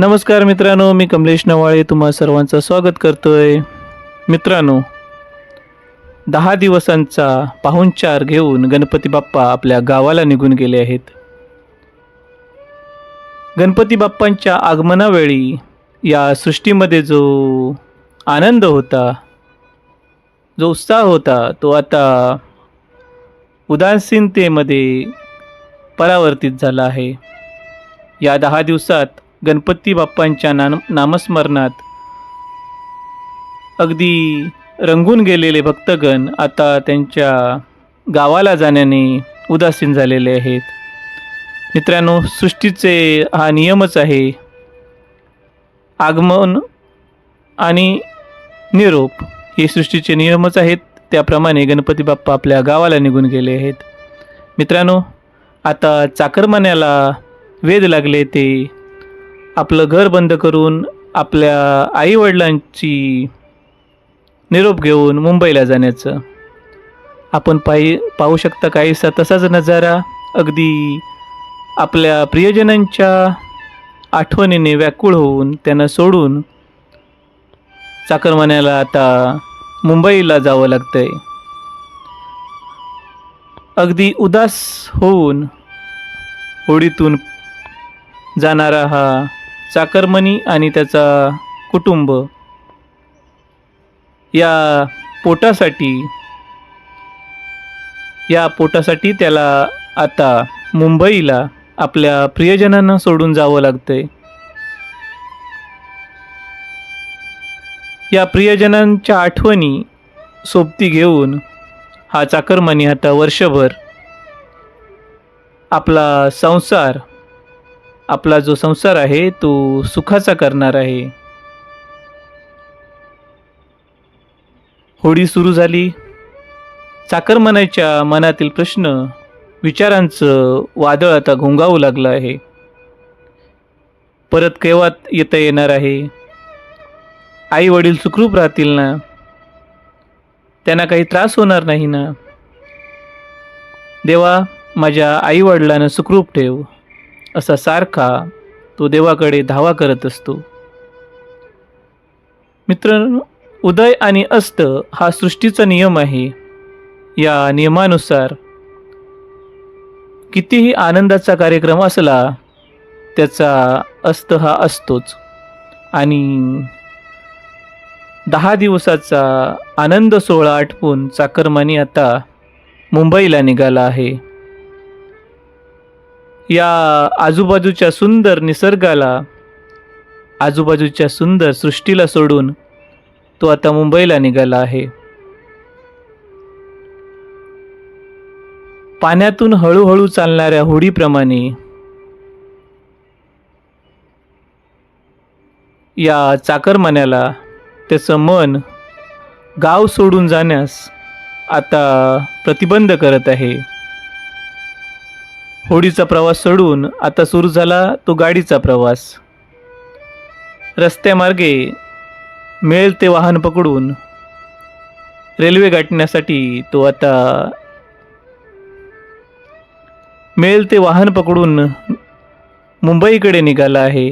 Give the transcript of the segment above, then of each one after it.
नमस्कार मित्रांनो मी कमलेश नवाळे तुम्हा सर्वांचं स्वागत करतोय. मित्रांनो दहा दिवसांचा पाहुणचार घेऊन गणपती बाप्पा आपल्या गावाला निघून गेले आहेत. गणपती बाप्पांच्या आगमनावेळी या सृष्टीमध्ये जो आनंद होता जो उत्साह होता तो आता उदासीनतेमध्ये परावर्तित झाला आहे. या दहा दिवसात गणपती बाप्पांच्या नाम नामस्मरणात. अगदी रंगून गेलेले भक्तगण आता त्यांच्या गावाला जाण्याने उदासीन झालेले आहेत. मित्रांनो सृष्टीचे हा नियमच आहे. आगमन आणि निरोप हे सृष्टीचे नियमच आहेत. त्याप्रमाणे गणपती बाप्पा आपल्या गावाला निघून गेले आहेत. मित्रांनो आता चाकरमान्याला वेध लागले ते आपलं घर बंद करून आपल्या आईवडिलांची निरोप घेऊन मुंबईला जाण्याचं. आपण पाहि पाहू शकता काहीसा तसाच नजारा अगदी आपल्या प्रियजनांच्या आठवणीने व्याकुळ होऊन त्यांना सोडून चाकरमान्याला आता मुंबईला जावं लागतंय. अगदी उदास होऊन होडीतून जाणारा हा चाकरमणी आणि त्याचा कुटुंब या पोटासाठी या पोटासाठी त्याला आता मुंबईला आपल्या प्रियजनांना सोडून जावं लागतंय. या प्रियजनांच्या आठवणी सोबती घेऊन हा चाकरमानी आता वर्षभर आपला संसार आपला जो संसार आहे तो सुखाचा करणार आहे. होळी सुरू झाली. चाकरमानाच्या मनातील प्रश्न विचारांचं वादळ आता घोंगावू लागलं आहे. परत केव्हात येता येणार आहे? आई वडील सुखरूप राहतील ना? त्यांना काही त्रास होणार नाही ना? देवा माझ्या आई वडिलांना सुखरूप ठेव. असा सारखा तो देवाकडे धावा करत असतो. मित्र उदय आणि अस्त हा सृष्टीचा नियम आहे. या नियमानुसार कितीही आनंदाचा कार्यक्रम असला त्याचा अस्त हा असतोच. आणि दहा दिवसाचा आनंद सोहळा आटपून चाकरमानी आता मुंबईला निघाला आहे. या आजूबाजूच्या सुंदर निसर्गाला आजूबाजूच्या सुंदर सृष्टीला सोडून तो आता मुंबईला निघाला आहे. पाण्यातून हळूहळू चालणाऱ्या होडीप्रमाणे या चाकरमान्याला त्याचं मन गाव सोडून जाण्यास आता प्रतिबंध करत आहे. होडीचा प्रवास सोडून आता सुरू झाला तो गाडीचा प्रवास. रस्त्यामार्गे मिळेल ते वाहन पकडून. रेल्वे गाठण्यासाठी तो आता मिळेल ते वाहन पकडून मुंबईकडे निघाला आहे.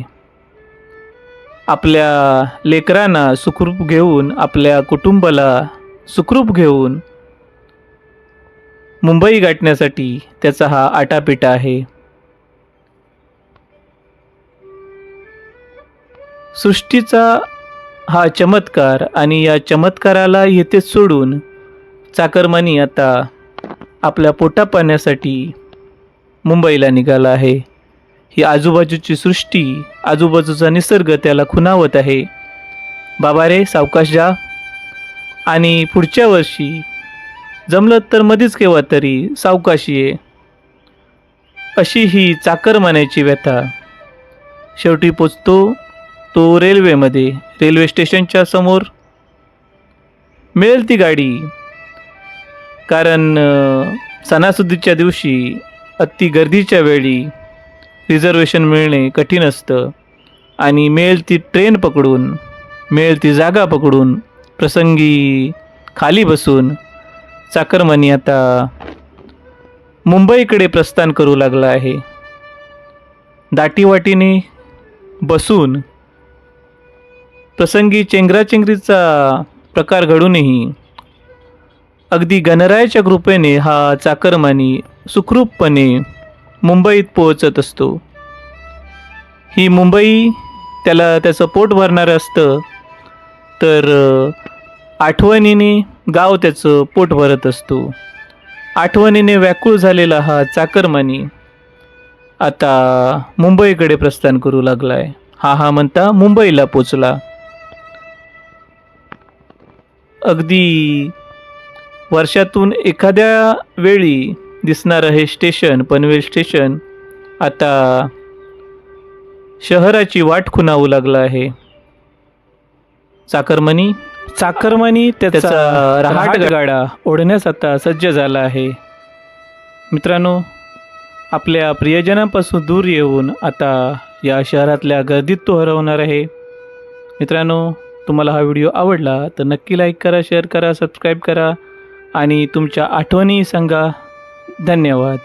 आपल्या लेकरांना सुखरूप घेऊन आपल्या कुटुंबाला सुखरूप घेऊन मुंबई गाठण्यासाठी त्याचा हा आटापिटा आहे. सृष्टीचा हा चमत्कार आणि या चमत्काराला येथे सोडून चाकरमानी आता आपल्या पोटा पाण्यासाठी मुंबईला निघाला आहे. ही आजूबाजूची सृष्टी आजूबाजूचा निसर्ग त्याला खुणावत आहे. बाबा रे सावकाश जा. आणि पुढच्या वर्षी जमलं तर मध्येच केव्हा तरी सावकाशी ये. अशी ही चाकरमान्याची व्यथा. शेवटी पोचतो तो रेल्वेमध्ये रेल्वे स्टेशनच्या समोर. मिळेल ती गाडी. कारण सणासुदीच्या दिवशी अति गर्दीच्या वेळी रिझर्वेशन मिळणे कठीण असतं. आणि मिळेल ती ट्रेन पकडून मिळेल ती जागा पकडून प्रसंगी खाली बसून चाकरमानी आता मुंबईकडे प्रस्थान करू लागला आहे. दाटीवाटीने बसून प्रसंगी चेंगराचेंगरीचा प्रकार घडूनही अगदी गणरायाच्या कृपेने हा चाकरमानी सुखरूपपणे मुंबईत पोहोचत असतो. ही मुंबई त्याला त्याचं पोट भरणारं असतं तर आठवणीने गाव त्याचं पोट भरत असतो. आठवणीने व्याकुळ झालेला हा चाकरमानी आता मुंबईकडे प्रस्थान करू लागलाय. हा हा म्हणता मुंबईला पोचला. अगदी वर्षातून एखाद्या वेळी दिसणारं हे स्टेशन पनवेल स्टेशन. आता शहराची वाट खुणावू लागलं आहे. चाकरमनी चाकरमनी त्याचा रहाट गाडा ओढण्यास आता सज्ज झाला आहे. मित्रांनो आपल्या प्रियजनापासून दूर येऊन आता या शहरातल्या गर्दीत तो हरवणार आहे. मित्रांनो तुम्हाला हा व्हिडिओ आवडला तर नक्की लाईक करा शेअर करा सबस्क्राईब करा आणि तुमच्या आठवणी सांगा. धन्यवाद.